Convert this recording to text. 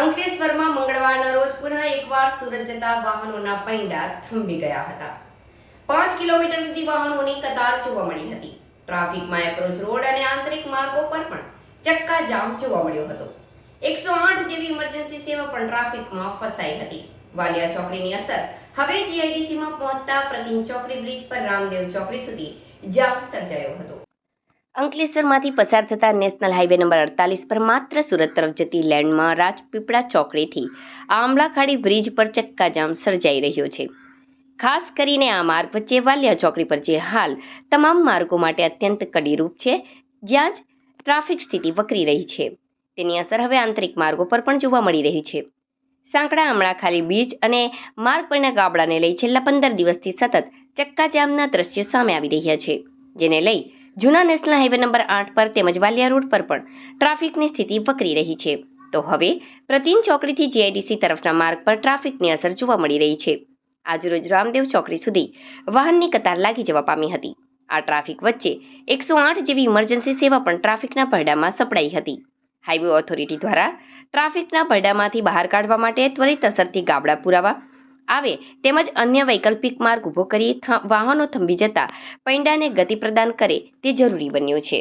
અંકલેશ્વરમાં મંગળવારના રોજ પુનઃ એકવાર સુરત જતા વાહનોના પૈંડા થંભી ગયા હતા. પાંચ કિલોમીટર સુધી વાહનોની કતાર જોવા મળી હતી. ટ્રાફિકમાં એપ્રોચ રોડ અને આંતરિક માર્ગો પર પણ ચક્કા જામ જોવા મળ્યો હતો. એકસો આઠ જેવી ઇમરજન્સી સેવા પણ ટ્રાફિકમાં ફસાઈ હતી. વાલિયા ચોકડીની અસર હવે જીઆઈડીસીમાં પહોંચતા પ્રતિમ ચોકડી બ્રિજ પર રામદેવ ચોકડી સુધી જામ સર્જાયો હતો. અંકલેશ્વરમાંથી પસાર થતા નેશનલ હાઈવે નંબર અડતાલીસ પર માત્ર સુરત તરફ જતી લેન્ડમાં રાજપીપળા ચોકડીથી આંબલાખાડી બ્રિજ પર ચક્કાજામ સર્જાઈ રહ્યો છે. ખાસ કરીને આ માર્ગ વચ્ચે વાલિયા ચોકડી પર જે હાલ તમામ માર્ગો માટે અત્યંત કડીરૂપ છે, જ્યાં જ ટ્રાફિક સ્થિતિ વકરી રહી છે. તેની અસર હવે આંતરિક માર્ગો પર પણ જોવા મળી રહી છે. સાંકડા આમળાખાલી બીચ અને માર્ગ પરના ગાબડાને લઈ છેલ્લા પંદર દિવસથી સતત ચક્કાજામના દ્રશ્યો સામે આવી રહ્યા છે, જેને લઈ જૂના નેશનલ હાઈવે નંબર આઠ પર તેમજ વાલિયા રોડ પર પણ ટ્રાફિકની સ્થિતિ વકરી રહી છે. તો હવે પ્રતિન ચોકડીથી જીઆઈડીસી તરફના માર્ગ પર ટ્રાફિકની અસર જોવા મળી રહી છે. આજરોજ રામદેવ ચોકડી સુધી વાહનની કતાર લાગી જવા પામી હતી. આ ટ્રાફિક વચ્ચે એકસો આઠ જેવી ઇમરજન્સી સેવા પણ ટ્રાફિકના પરડામાં સપડાઈ હતી. હાઈવે ઓથોરિટી દ્વારા ટ્રાફિકના પરડામાંથી બહાર કાઢવા માટે ત્વરિત અસરથી ગાબડા પુરાવા આવે. તેમજ અન્ય વૈકલ્પિક માર્ગ ઊભો કરી વાહનો થંભી જતા પૈંડાને ગતિ પ્રદાન કરે તે જરૂરી બન્યું છે.